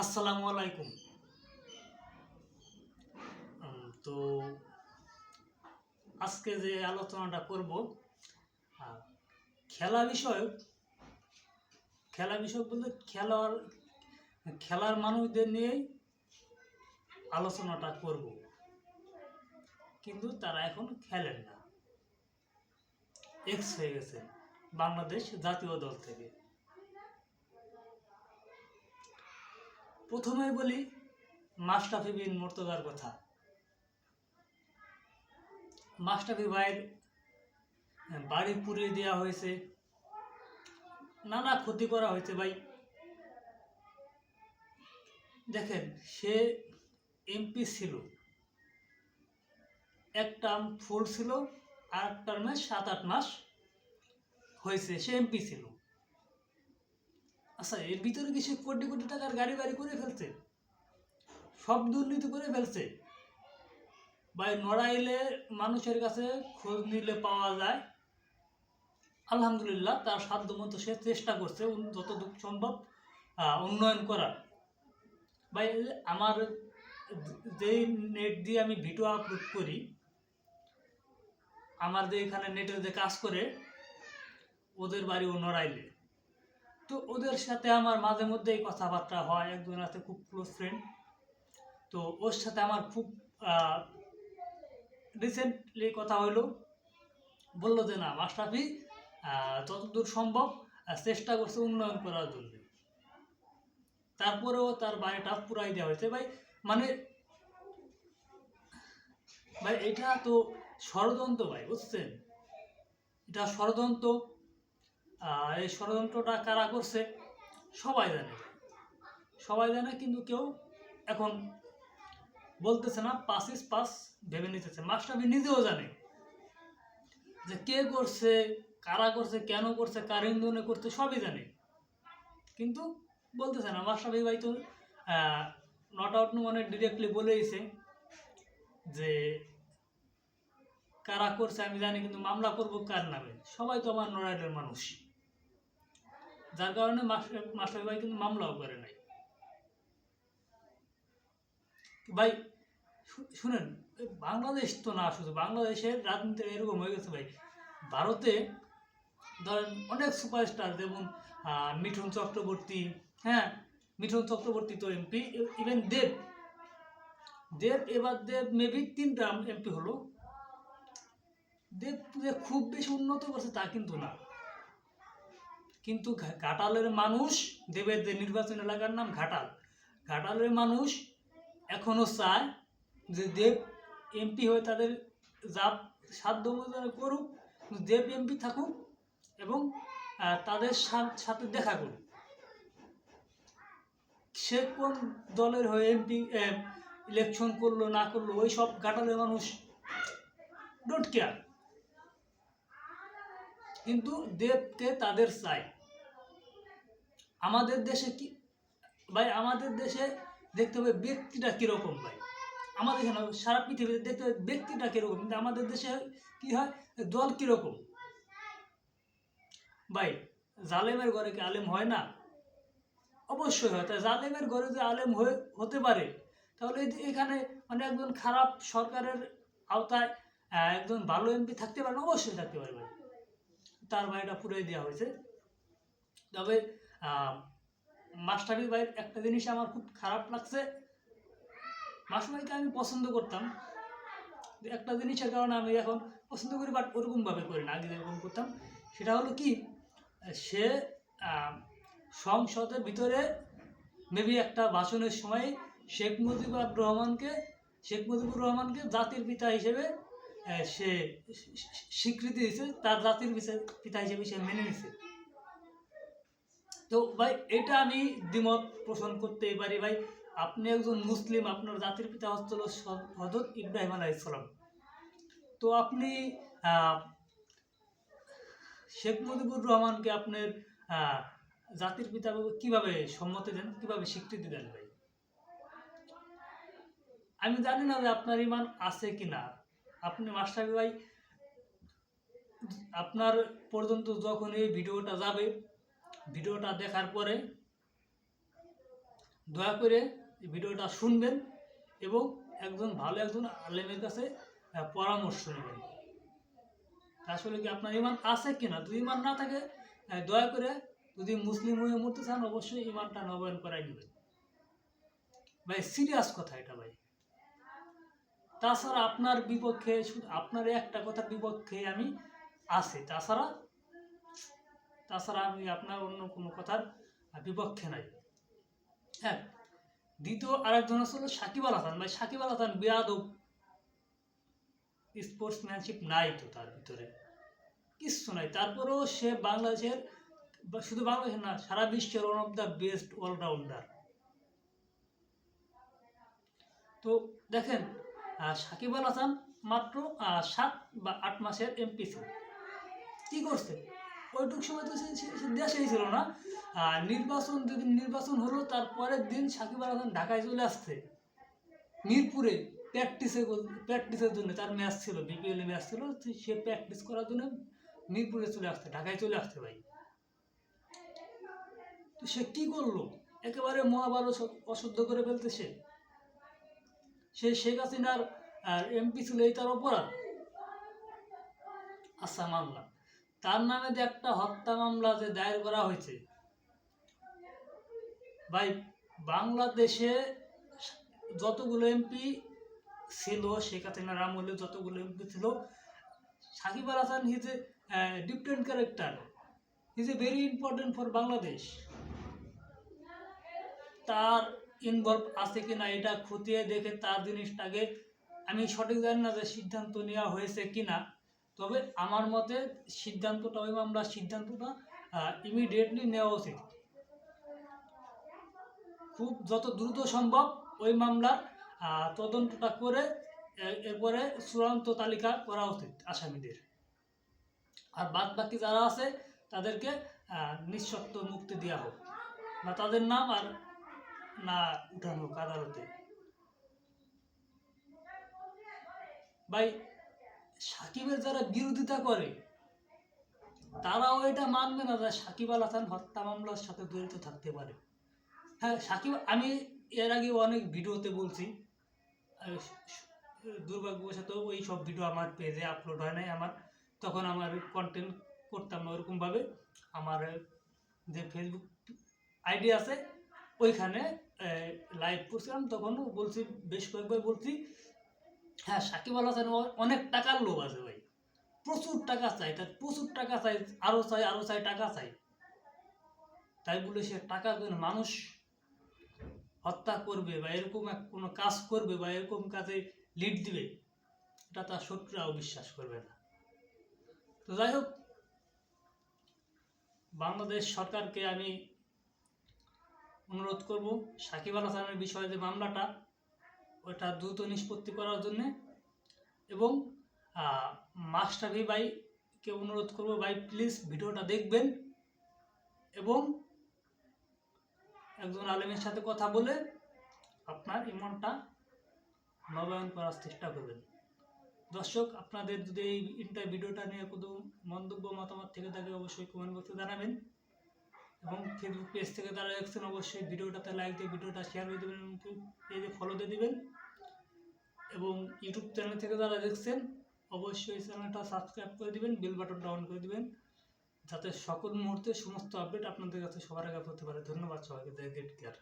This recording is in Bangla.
আসসালামু আলাইকুম। তো আজকে যে আলোচনাটা করব খেলা বিষয়ক খেলা বিষয়ক বলতে খেলার খেলার মানুষদের নিয়েই আলোচনাটা করব। কিন্তু তারা এখন খেলেন না। এক্স হয়ে গেছে বাংলাদেশ জাতীয় দল থেকে। প্রথমে বলি মাস্টাফি বিন মোর্তজার কথা। মাস্টাফি ভাইয়ের বাড়ি পুড়িয়ে দেওয়া হয়েছে। নানা ক্ষতি করা হয়েছে ভাই। দেখেন, সে এমপি ছিল। এক টার্ম ফুল ছিল আর এক টার্মে সাত আট মাস হয়েছে, সে এমপি ছিল। আচ্ছা এর ভিতরে কি সে কোটি কোটি টাকার গাড়ি বাড়ি করে ফেলছে? সব দুর্নীতি করে ফেলছে। বা নড়াইলে মানুষের কাছে খোঁজ নিলে পাওয়া যায়। আলহামদুলিল্লাহ, তার সাধ্য মতো সে চেষ্টা করছে যতটুকু সম্ভব উন্নয়ন করার। ভাই আমার যেই নেট দিয়ে আমি ভিডিও আপলোড করি, আমার যে এখানে নেটে যে কাজ করে, ওদের বাড়ি ও নড়াইলে। তো ওদের সাথে আমার মাঝে মধ্যেই কথাবার্তা হয়। একজন আছে খুব ক্লোজ ফ্রেন্ড তো ওর সাথে আমার খুব রিসেন্টলি কথা হইল। বলল যে, না মাস্টাফি যতদূর সম্ভব চেষ্টা করছে উন্নয়ন করার জন্য। তারপরেও তার বাড়িটা পুরাই দেওয়া হয়েছে। ভাই মানে ভাই, এটা তো ষড়যন্ত্র ভাই, বুঝছেন? এটা ষড়যন্ত্র। এই ষড়যন্ত্রটা কারা করছে? সবাই জানে। সবাই জানে, কিন্তু কেউ এখন বলতেছে না, পাস ইস পাস ভেবে নিতেছে। মাস্টারবি নিজেও জানে যে কে করছে, কারা করছে, কেন করছে, কার ইন্ধনে করছে, সবই জানে। কিন্তু বলতেছে না মাস্টারবি ভাই তো নট আউট মানে ডিরেক্টলি বলে দিয়েছে যে কারা করছে আমি জানি, কিন্তু মামলা করব কার নামে? সবাই তো আমার নড়াইলের মানুষ। যার কারণে মাস্টার ভাই কিন্তু মামলাও করে নাই। ভাই শুনেন বাংলাদেশ তো না শুধু, বাংলাদেশের রাজনীতি এরকম হয়ে গেছে ভাই। ভারতে ধরেন অনেক সুপারস্টার যেমন মিঠুন চক্রবর্তী হ্যাঁ মিঠুন চক্রবর্তী তো এমপি ইভেন দেব। দেব, এবার দেব মেবি তিনটা এমপি হলো। দেব খুব বেশি উন্নত করছে তা কিন্তু না। কিন্তু ঘাটালের মানুষ দেবের যে নির্বাচন এলাকার নাম ঘাটাল। ঘাটালের মানুষ এখনও চায় যে দেব এমপি হয়ে তাদের যা সাধ্য করুক, দেব এমপি থাকুক এবং তাদের সাথে দেখা করুক। সে কোন দলের হয়ে এমপি ইলেকশন করল, না করল ওই সব ঘাটালের মানুষ ডোন্ট কেয়ার কিন্তু দেবকে তাদের চাই। আমাদের দেশে কি ভাই, আমাদের দেশে দেখতে হবে ব্যক্তিটা কীরকম ভাই। আমাদের এখানে সারা পৃথিবীতে দেখতে হবে ব্যক্তিটা কীরকম, কিন্তু আমাদের দেশে কি হয়? দল কীরকম? ভাই, জালেমের ঘরে কি আলেম হয় না? অবশ্যই হয়। তাই জালেমের ঘরে যে আলেম হয়ে হতে পারে, তাহলে এখানে মানে একজন খারাপ সরকারের আওতায় একজন ভালো এমপি থাকতে পারে? অবশ্যই থাকতে পারে ভাই। তার বাড়িটা পুরাই দেওয়া হয়েছে। তবে মাস্টারি ভাইয়ের একটা জিনিস আমার খুব খারাপ লাগছে। মাস্টার আমি পছন্দ করতাম। একটা জিনিসের কারণে আমি এখন পছন্দ করি বাট ওরকমভাবে করি না। আগে যেরকম করতাম, সেটা হলো কি, সে সংসদের ভিতরে মেবি একটা ভাষণের সময় শেখ মুজিবুর রহমানকে, শেখ মুজিবুর রহমানকে জাতির পিতা হিসেবে সে স্বীকৃতি দিয়েছে, তার জাতির পিতা- হিসেবে সে মেনে নিছে। তো ভাই, এটা আমি দ্বিমত পোষণ করতেই পারি ভাই। আপনি একজন মুসলিম, আপনার জাতির পিতা হচ্ছিল হজরত ইব্রাহিম আলাইসালাম তো আপনি শেখ মুজিবুর রহমানকে আপনার জাতির পিতা কীভাবে সম্মতি দেন, কীভাবে স্বীকৃতি দেন ভাই? আমি জানি না যে আপনার ইমান আছে কি না আপনি মাস্টার ভাই, আপনার পর্যন্ত যখন এই ভিডিওটা যাবে, ভিডিওটা দেখার পরে দয়া করে ভিডিওটা শুনবেন এবং একজন ভালো একজন আলেমের কাছে পরামর্শ নেবেন। আসলে কি আপনার ইমান আছে কিনা? যদি ইমান না থাকে দয়া করে যদি মুসলিম হয়ে মরতে চান, অবশ্যই ইমানটা নবায়ন করাই নেবেন। ভাই সিরিয়াস কথা এটা ভাই। তাছাড়া আপনার বিপক্ষে আপনার একটা কথার বিপক্ষে আমি আছে। তাছাড়া তাছাড়া আমি আপনার অন্য কোনো কথার বিপক্ষে নাই। হ্যাঁ দ্বিতীয় আরেকজন হলো সাকিব আল হাসান। ভাই, সাকিব আল হাসান বিয়াদব স্পোর্টসম্যানশিপ নাই তো তার ভিতরে। কিচ্ছু নাই। তারপরেও সে বাংলাদেশের, শুধু বাংলাদেশের না, সারা বিশ্বের one of the best allrounder তো দেখেন সাকিব আল হাসান মাত্র সাত বা আট মাসের এমপি ছিল। কি করছে? ওইটুক সময় তো সে- দেশেই ছিল না। নির্বাচন যেদিন নির্বাচন হলো, তার পরের দিন সাকিব আল হাসান ঢাকায় চলে আসছে। মিরপুরে প্র্যাকটিসে প্র্যাকটিসের জন্য তার ম্যাচ ছিল বিপিএল ম্যাচ ছিল সে প্র্যাকটিস করার জন্য মিরপুরে চলে আসছে, ঢাকায় চলে আসছে ভাই। তো সে কি করল? একেবারে মহাভারত অশুদ্ধ করে ফেলতে সে সে শেখ হাসিনার, আর এমপি ছিল এই তার অপরাধ। আচ্ছা মামলা। তার নামে যে একটা হত্যা মামলা যে দায়ের করা হয়েছে, ভাই, বাংলাদেশে যতগুলো এমপি ছিল, শেখ হাসিনার আমলে যতগুলো এমপি ছিল, Shakib Al Hasan his a different character his a very important for Bangladesh. তার ইনভলভ আছে কিনা এটা খতিয়ে দেখে তার জিনিসটাকে আমি সঠিক জানি না যে সিদ্ধান্ত নেওয়া হয়েছে কিনা তবে আমার মতে সিদ্ধান্তটা ওই মামলার সিদ্ধান্তটা ইমিডিয়েটলি নেওয়া উচিত। খুব যত দ্রুত সম্ভব ওই মামলার তদন্তটা করে এরপরে চূড়ান্ত তালিকা করা উচিত আসামিদের। আর বাদ বাকি যারা আছে, তাদেরকে নিঃশর্ত মুক্তি দেওয়া হোক। বা তাদের নাম আর না উঠানো হোক আদালতে। ভাই, সাকিবের যারা বিরোধিতা করে, তারাও এটা মানবে না যে সাকিব আল হাসান হত্যা মামলার সাথে জড়িত থাকতে পারে। হ্যাঁ সাকিব, আমি এর আগে অনেক ভিডিওতে বলছি দুর্ভাগ্যবশত ওই সব ভিডিও আমার পেজে আপলোড হয় নাই আমার। তখন আমার কন্টেন্ট করতাম না ওরকমভাবে। আমার যে ফেসবুক আইডি আছে, ওইখানে লাইভ করছিলাম, তখন বলছি, বেশ কয়েকবার বলছি হ্যাঁ সাকিব আল হাসান অনেক টাকার লোভ আছে ভাই। প্রচুর টাকা চাই, তার প্রচুর টাকা চাই আরও চাই আরও চাই, টাকা চাই। তাই বলে সে টাকার জন্য মানুষ হত্যা করবে বা এরকম এক, কোনো কাজ করবে বা এরকম কাজে লিড দিবে, এটা তার শত্রুরাও বিশ্বাস করবে না। তো যাই হোক, বাংলাদেশ সরকারকে আমি অনুরোধ করব সাকিব আল হাসানের বিষয়ে যে মামলাটা, ওটা দ্রুত নিষ্পত্তি করার জন্যে এবং মাস্টারভি ভাইকে অনুরোধ করব, ভাই প্লিজ ভিডিওটা দেখবেন এবং একজন আলেমের সাথে কথা বলে আপনার ইমনটা নবায়ন করার চেষ্টা করবেন। দর্শক, আপনাদের যদি এই ভিডিওটা নিয়ে কোনো মন্তব্য, মতামত থেকে থাকে, অবশ্যই কমেন্ট বক্সে জানাবেন। এবং ফেসবুক পেজ থেকে তারা দেখছেন, অবশ্যই ভিডিওটাতে লাইক দিয়ে ভিডিওটা শেয়ার করে দেবেন এবং পেজে ফলো দিয়ে দেবেন। এবং ইউটিউব চ্যানেল থেকে তারা দেখছেন, অবশ্যই চ্যানেলটা সাবস্ক্রাইব করে দিবেন বেল বাটন ডাউন করে দিবেন, যাতে সকল মুহূর্তে সমস্ত আপডেট আপনাদের কাছে সবার আগে হতে পারে। ধন্যবাদ সবাইকে গেট কেয়ার